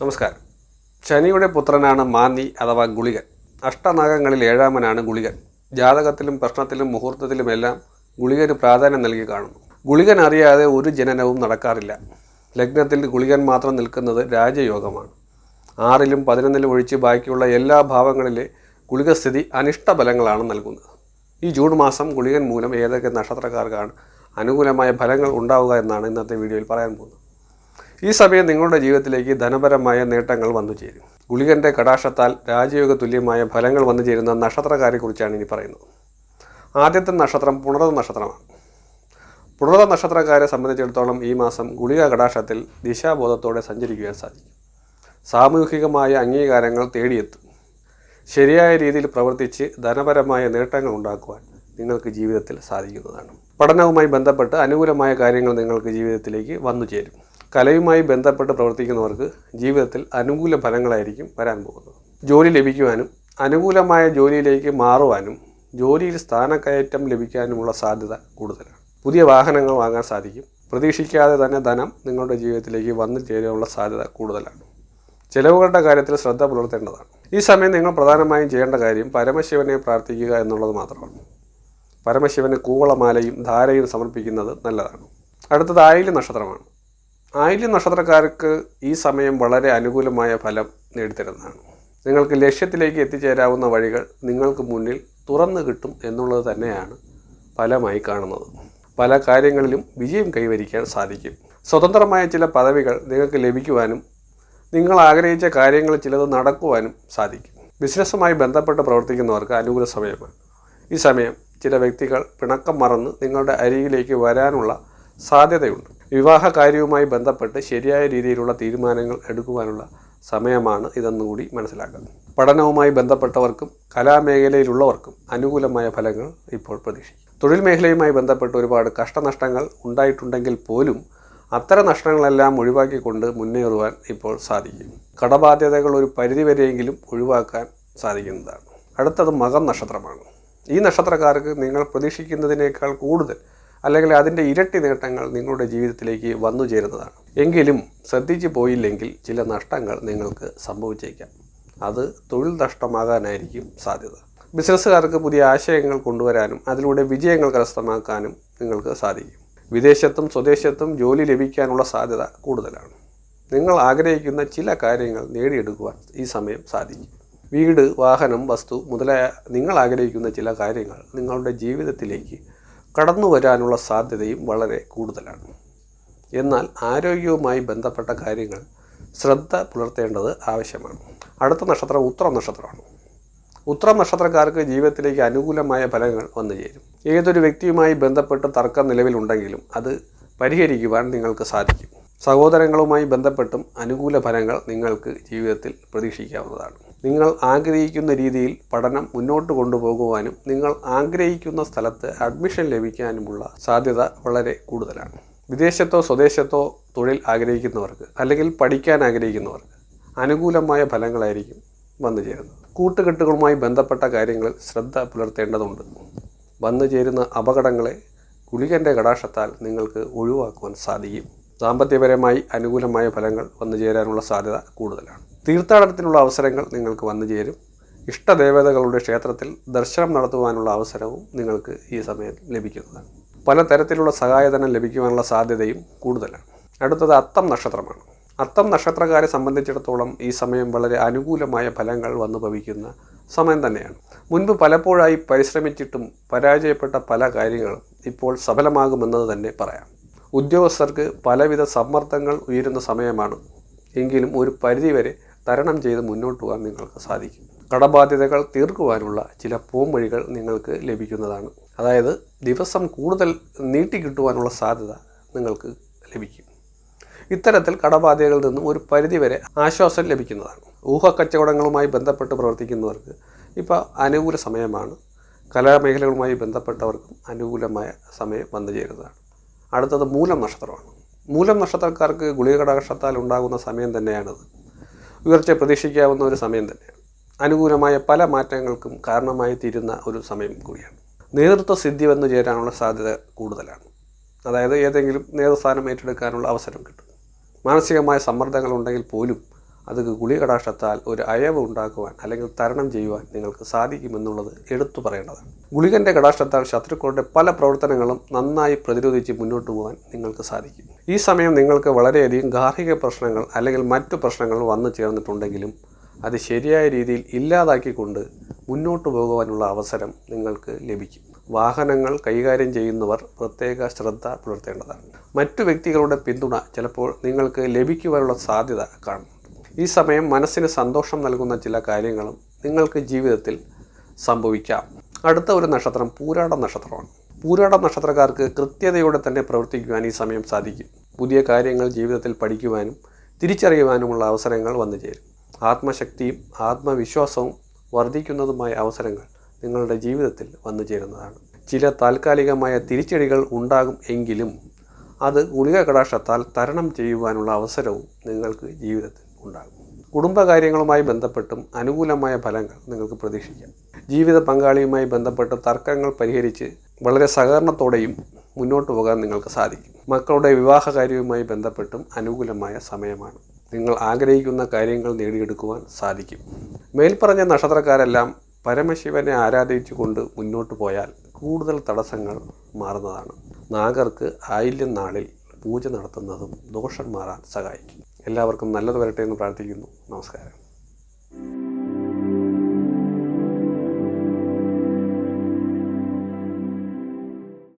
നമസ്കാരം. ശനിയുടെ പുത്രനാണ് മാന്നി അഥവാ ഗുളികൻ. അഷ്ടനാഗങ്ങളിൽ ഏഴാമനാണ് ഗുളികൻ. ജാതകത്തിലും പ്രശ്നത്തിലും മുഹൂർത്തത്തിലുമെല്ലാം ഗുളികന് പ്രാധാന്യം നൽകി കാണുന്നു. ഗുളികൻ അറിയാതെ ഒരു ജനനവും നടക്കാറില്ല. ലഗ്നത്തിൽ ഗുളികൻ മാത്രം നിൽക്കുന്നത് രാജയോഗമാണ്. ആറിലും പതിനൊന്നിലും ഒഴിച്ച് ബാക്കിയുള്ള എല്ലാ ഭാവങ്ങളിലെ ഗുളികസ്ഥിതി അനിഷ്ട ഫലങ്ങളാണ് നൽകുന്നത്. ഈ ജൂൺ മാസം ഗുളികൻ മൂലം ഏതൊക്കെ നക്ഷത്രക്കാർക്കാണ് അനുകൂലമായ ഫലങ്ങൾ ഉണ്ടാവുക എന്നാണ് ഇന്നത്തെ വീഡിയോയിൽ പറയാൻ പോകുന്നത്. ഈ സമയം നിങ്ങളുടെ ജീവിതത്തിലേക്ക് ധനപരമായ നേട്ടങ്ങൾ വന്നു ചേരും. ഗുളികന്റെ കടാക്ഷത്താൽ രാജയോഗ തുല്യമായ ഫലങ്ങൾ വന്നു ചേരുന്ന നക്ഷത്രക്കാരെക്കുറിച്ചാണ് ഇനി പറയുന്നത്. ആദ്യത്തെ നക്ഷത്രം പുണർത നക്ഷത്രമാണ്. പുണർത നക്ഷത്രക്കാരെ സംബന്ധിച്ചിടത്തോളം ഈ മാസം ഗുളിക കടാക്ഷത്തിൽ ദിശാബോധത്തോടെ സഞ്ചരിക്കുവാൻ സാധിക്കും. സാമൂഹികമായ അംഗീകാരങ്ങൾ തേടിയെത്തും. ശരിയായ രീതിയിൽ പ്രവർത്തിച്ച് ധനപരമായ നേട്ടങ്ങൾ ഉണ്ടാക്കുവാൻ നിങ്ങൾക്ക് ജീവിതത്തിൽ സാധിക്കുന്നതാണ്. പഠനവുമായി ബന്ധപ്പെട്ട് അനുകൂലമായ കാര്യങ്ങൾ നിങ്ങൾക്ക് ജീവിതത്തിലേക്ക് വന്നു ചേരും. കലയുമായി ബന്ധപ്പെട്ട് പ്രവർത്തിക്കുന്നവർക്ക് ജീവിതത്തിൽ അനുകൂല ഫലങ്ങളായിരിക്കും വരാൻ പോകുന്നത്. ജോലി ലഭിക്കുവാനും അനുകൂലമായ ജോലിയിലേക്ക് മാറുവാനും ജോലിയിൽ സ്ഥാനക്കയറ്റം ലഭിക്കാനുമുള്ള സാധ്യത കൂടുതലാണ്. പുതിയ വാഹനങ്ങൾ വാങ്ങാൻ സാധിക്കും. പ്രതീക്ഷിക്കാതെ തന്നെ ധനം നിങ്ങളുടെ ജീവിതത്തിലേക്ക് വന്നു ചേരാനുള്ള സാധ്യത കൂടുതലാണ്. ചിലവുകളുടെ കാര്യത്തിൽ ശ്രദ്ധ പുലർത്തേണ്ടതാണ്. ഈ സമയം നിങ്ങൾ പ്രധാനമായും ചെയ്യേണ്ട കാര്യം പരമശിവനെ പ്രാർത്ഥിക്കുക എന്നുള്ളത് മാത്രമാണ്. പരമശിവന് കൂവളമാലയും ധാരയും സമർപ്പിക്കുന്നത് നല്ലതാണ്. അടുത്തത് ആയില്യ നക്ഷത്രമാണ്. ആയില്യ നക്ഷത്രക്കാർക്ക് ഈ സമയം വളരെ അനുകൂലമായ ഫലം നേടിത്തരുന്നതാണ്. നിങ്ങൾക്ക് ലക്ഷ്യത്തിലേക്ക് എത്തിച്ചേരാവുന്ന വഴികൾ നിങ്ങൾക്ക് മുന്നിൽ തുറന്നു കിട്ടും എന്നുള്ളത് തന്നെയാണ് ഫലമായി കാണുന്നത്. പല കാര്യങ്ങളിലും വിജയം കൈവരിക്കാൻ സാധിക്കും. സ്വതന്ത്രമായ ചില പദവികൾ നിങ്ങൾക്ക് ലഭിക്കുവാനും നിങ്ങൾ ആഗ്രഹിച്ച കാര്യങ്ങൾ ചിലത് നടക്കുവാനും സാധിക്കും. ബിസിനസ്സുമായി ബന്ധപ്പെട്ട് പ്രവർത്തിക്കുന്നവർക്ക് അനുകൂല സമയമാണ്. ഈ സമയം ചില വ്യക്തികൾ പിണക്കം മറന്ന് നിങ്ങളുടെ അരികിലേക്ക് വരാനുള്ള സാധ്യതയുണ്ട്. വിവാഹ കാര്യവുമായി ബന്ധപ്പെട്ട് ശരിയായ രീതിയിലുള്ള തീരുമാനങ്ങൾ എടുക്കുവാനുള്ള സമയമാണ് ഇതെന്നുകൂടി മനസ്സിലാക്കുന്നത് പഠനവുമായി ബന്ധപ്പെട്ടവർക്കും കലാമേഖലയിലുള്ളവർക്കും അനുകൂലമായ ഫലങ്ങൾ ഇപ്പോൾ പ്രതീക്ഷിക്കും തൊഴിൽ മേഖലയുമായി ബന്ധപ്പെട്ട് ഒരുപാട് കഷ്ടനഷ്ടങ്ങൾ ഉണ്ടായിട്ടുണ്ടെങ്കിൽ പോലും അത്തരം നഷ്ടങ്ങളെല്ലാം ഒഴിവാക്കിക്കൊണ്ട് മുന്നേറുവാൻ ഇപ്പോൾ സാധിക്കും കടബാധ്യതകൾ ഒരു പരിധിവരെയെങ്കിലും ഒഴിവാക്കാൻ സാധിക്കുന്നതാണ്. അടുത്തത് മകം നക്ഷത്രമാണ്. ഈ നക്ഷത്രക്കാർക്ക് നിങ്ങൾ പ്രതീക്ഷിക്കുന്നതിനേക്കാൾ കൂടുതൽ അല്ലെങ്കിൽ അതിന്റെ ഇരട്ടി നേട്ടങ്ങൾ നിങ്ങളുടെ ജീവിതത്തിലേക്ക് വന്നു ചേരുന്നതാണ്. എങ്കിലും ശ്രദ്ധിച്ചു പോയില്ലെങ്കിൽ ചില നഷ്ടങ്ങൾ നിങ്ങൾക്ക് സംഭവിച്ചേക്കാം. അത് തൊഴിൽ നഷ്ടമാകാനായിരിക്കും സാധ്യത. ബിസിനസ്സുകാർക്ക് പുതിയ ആശയങ്ങൾ കൊണ്ടുവരാനും അതിലൂടെ വിജയങ്ങൾ കരസ്ഥമാക്കാനും നിങ്ങൾക്ക് സാധിക്കും. വിദേശത്തും സ്വദേശത്തും ജോലി ലഭിക്കാനുള്ള സാധ്യത കൂടുതലാണ്. നിങ്ങൾ ആഗ്രഹിക്കുന്ന ചില കാര്യങ്ങൾ നേടിയെടുക്കുവാൻ ഈ സമയം സാധിക്കും. വീട് വാഹനം വസ്തു മുതലായ നിങ്ങൾ ആഗ്രഹിക്കുന്ന ചില കാര്യങ്ങൾ നിങ്ങളുടെ ജീവിതത്തിലേക്ക് കടന്നു വരാനുള്ള സാധ്യതയും വളരെ കൂടുതലാണ്. എന്നാൽ ആരോഗ്യവുമായി ബന്ധപ്പെട്ട കാര്യങ്ങൾ ശ്രദ്ധ പുലർത്തേണ്ടത് ആവശ്യമാണ്. അടുത്ത നക്ഷത്രം ഉത്തരം നക്ഷത്രമാണ്. ഉത്തരം നക്ഷത്രക്കാർക്ക് ജീവിതത്തിലേക്ക് അനുകൂലമായ ഫലങ്ങൾ വന്നു ചേരും. ഏതൊരു വ്യക്തിയുമായി ബന്ധപ്പെട്ട് തർക്കം നിലവിലുണ്ടെങ്കിലും അത് പരിഹരിക്കുവാൻ നിങ്ങൾക്ക് സാധിക്കും. സഹോദരങ്ങളുമായി ബന്ധപ്പെട്ടും അനുകൂല ഫലങ്ങൾ നിങ്ങൾക്ക് ജീവിതത്തിൽ പ്രതീക്ഷിക്കാവുന്നതാണ്. നിങ്ങൾ ആഗ്രഹിക്കുന്ന രീതിയിൽ പഠനം മുന്നോട്ട് കൊണ്ടുപോകുവാനും നിങ്ങൾ ആഗ്രഹിക്കുന്ന സ്ഥലത്ത് അഡ്മിഷൻ ലഭിക്കാനുമുള്ള സാധ്യത വളരെ കൂടുതലാണ്. വിദേശത്തോ സ്വദേശത്തോ തൊഴിൽ ആഗ്രഹിക്കുന്നവർക്ക് അല്ലെങ്കിൽ പഠിക്കാൻ ആഗ്രഹിക്കുന്നവർക്ക് അനുകൂലമായ ഫലങ്ങളായിരിക്കും വന്നു ചേരുന്നത്. കൂട്ടുകെട്ടുകളുമായി ബന്ധപ്പെട്ട കാര്യങ്ങളിൽ ശ്രദ്ധ പുലർത്തേണ്ടതുണ്ട്. വന്നു ചേരുന്ന അപകടങ്ങളെ ഗുളികന്റെ കടാക്ഷത്താൽ നിങ്ങൾക്ക് ഒഴിവാക്കുവാൻ സാധിക്കും. സാമ്പത്തികപരമായി അനുകൂലമായ ഫലങ്ങൾ വന്നു ചേരാനുള്ള സാധ്യത കൂടുതലാണ്. തീർത്ഥാടനത്തിനുള്ള അവസരങ്ങൾ നിങ്ങൾക്ക് വന്നു ചേരും. ഇഷ്ടദേവതകളുടെ ക്ഷേത്രത്തിൽ ദർശനം നടത്തുവാനുള്ള അവസരവും നിങ്ങൾക്ക് ഈ സമയത്ത് ലഭിക്കുന്നതാണ്. പലതരത്തിലുള്ള സഹായധനം ലഭിക്കുവാനുള്ള സാധ്യതയും കൂടുതലാണ്. അടുത്തത് അത്തം നക്ഷത്രമാണ്. അത്തം നക്ഷത്രക്കാരെ സംബന്ധിച്ചിടത്തോളം ഈ സമയം വളരെ അനുകൂലമായ ഫലങ്ങൾ വന്നു ഭവിക്കുന്ന സമയം തന്നെയാണ്. മുൻപ് പലപ്പോഴായി പരിശ്രമിച്ചിട്ടും പരാജയപ്പെട്ട പല കാര്യങ്ങളും ഇപ്പോൾ സഫലമാകുമെന്നത് തന്നെ പറയാം. ഉദ്യോഗസ്ഥർക്ക് പലവിധ സമ്മർദ്ദങ്ങൾ ഉയരുന്ന സമയമാണ്. എങ്കിലും ഒരു പരിധിവരെ തരണം ചെയ്ത് മുന്നോട്ട് പോകാൻ നിങ്ങൾക്ക് സാധിക്കും. കടബാധ്യതകൾ തീർക്കുവാനുള്ള ചില പോംവഴികൾ നിങ്ങൾക്ക് ലഭിക്കുന്നതാണ്. അതായത് ദിവസം കൂടുതൽ നീട്ടിക്കിട്ടുവാനുള്ള സാധ്യത നിങ്ങൾക്ക് ലഭിക്കും. ഇത്തരത്തിൽ കടബാധ്യതകളിൽ നിന്നും ഒരു പരിധിവരെ ആശ്വാസം ലഭിക്കുന്നതാണ്. ഊഹക്കച്ചവടങ്ങളുമായി ബന്ധപ്പെട്ട് പ്രവർത്തിക്കുന്നവർക്ക് ഇപ്പോൾ അനുകൂല സമയമാണ്. കലാമേഖലകളുമായി ബന്ധപ്പെട്ടവർക്കും അനുകൂലമായ സമയം വന്നു ചേരുന്നതാണ്. അടുത്തത് മൂലം നക്ഷത്രമാണ്. മൂലം നക്ഷത്രക്കാർക്ക് ഗുളികടാക്ഷത്താൽ ഉണ്ടാകുന്ന സമയം തന്നെയാണത്. ഉയർച്ച പ്രതീക്ഷിക്കാവുന്ന ഒരു സമയം തന്നെയാണ്. അനുകൂലമായ പല മാറ്റങ്ങൾക്കും കാരണമായി തീരുന്ന ഒരു സമയം കൂടിയാണ്. നേതൃത്വ സിദ്ധി വന്നു ചേരാനുള്ള സാധ്യത കൂടുതലാണ്. അതായത് ഏതെങ്കിലും നേതൃസ്ഥാനം ഏറ്റെടുക്കാനുള്ള അവസരം കിട്ടും. മാനസികമായ സമ്മർദ്ദങ്ങൾ ഉണ്ടെങ്കിൽ പോലും അത് ഗുളികടാക്ഷത്താൽ ഒരു അയവ് ഉണ്ടാക്കുവാൻ അല്ലെങ്കിൽ തരണം ചെയ്യുവാൻ നിങ്ങൾക്ക് സാധിക്കുമെന്നുള്ളത് എടുത്തു പറയേണ്ടതാണ്. ഗുളികന്റെ കടാക്ഷത്താൽ ശത്രുക്കളുടെ പല പ്രവർത്തനങ്ങളും നന്നായി പ്രതിരോധിച്ച് മുന്നോട്ട് പോകാൻ നിങ്ങൾക്ക് സാധിക്കും. ഈ സമയം നിങ്ങൾക്ക് വളരെയധികം ഗാർഹിക പ്രശ്നങ്ങൾ അല്ലെങ്കിൽ മറ്റു പ്രശ്നങ്ങൾ വന്നു ചേർന്നിട്ടുണ്ടെങ്കിലും അത് ശരിയായ രീതിയിൽ ഇല്ലാതാക്കിക്കൊണ്ട് മുന്നോട്ട് പോകുവാനുള്ള അവസരം നിങ്ങൾക്ക് ലഭിക്കും. വാഹനങ്ങൾ കൈകാര്യം ചെയ്യുന്നവർ പ്രത്യേക ശ്രദ്ധ പുലർത്തേണ്ടതാണ്. മറ്റു വ്യക്തികളുടെ പിന്തുണ ചിലപ്പോൾ നിങ്ങൾക്ക് ലഭിക്കുവാനുള്ള സാധ്യത കാണും. ഈ സമയം മനസ്സിന് സന്തോഷം നൽകുന്ന ചില കാര്യങ്ങളും നിങ്ങൾക്ക് ജീവിതത്തിൽ സംഭവിക്കാം. അടുത്ത ഒരു നക്ഷത്രം പൂരാട നക്ഷത്രമാണ്. പൂരാട നക്ഷത്രക്കാർക്ക് കൃത്യതയോടെ തന്നെ പ്രവർത്തിക്കുവാൻ ഈ സമയം സാധിക്കും. പുതിയ കാര്യങ്ങൾ ജീവിതത്തിൽ പഠിക്കുവാനും തിരിച്ചറിയുവാനുമുള്ള അവസരങ്ങൾ വന്നു ചേരും. ആത്മശക്തിയും ആത്മവിശ്വാസവും വർദ്ധിക്കുന്നതുമായ അവസരങ്ങൾ നിങ്ങളുടെ ജീവിതത്തിൽ വന്നു ചേരുന്നതാണ്. ചില താൽക്കാലികമായ തിരിച്ചടികൾ ഉണ്ടാകും എങ്കിലും അത് ഗുളിക കടാക്ഷത്താൽ തരണം ചെയ്യുവാനുള്ള അവസരവും നിങ്ങൾക്ക് ജീവിതത്തിൽ ഉണ്ടാകും. കുടുംബകാര്യങ്ങളുമായി ബന്ധപ്പെട്ടും അനുകൂലമായ ഫലങ്ങൾ നിങ്ങൾക്ക് പ്രതീക്ഷിക്കാം. ജീവിത പങ്കാളിയുമായി ബന്ധപ്പെട്ട് തർക്കങ്ങൾ പരിഹരിച്ച് വളരെ സഹകരണത്തോടെയും മുന്നോട്ട് പോകാൻ നിങ്ങൾക്ക് സാധിക്കും. മക്കളുടെ വിവാഹ കാര്യവുമായി ബന്ധപ്പെട്ടും അനുകൂലമായ സമയമാണ്. നിങ്ങൾ ആഗ്രഹിക്കുന്ന കാര്യങ്ങൾ നേടിയെടുക്കുവാൻ സാധിക്കും. മേൽപ്പറഞ്ഞ നക്ഷത്രക്കാരെല്ലാം പരമശിവനെ ആരാധിച്ചുകൊണ്ട് മുന്നോട്ട് പോയാൽ കൂടുതൽ തടസ്സങ്ങൾ മാറുന്നതാണ്. നാഗർക്ക് ആയില്യം നാളിൽ പൂജ നടത്തുന്നതും ദോഷം മാറാൻ സഹായിക്കും. എല്ലാവർക്കും നല്ലത് വരട്ടെ എന്ന് പ്രാർത്ഥിക്കുന്നു. നമസ്കാരം.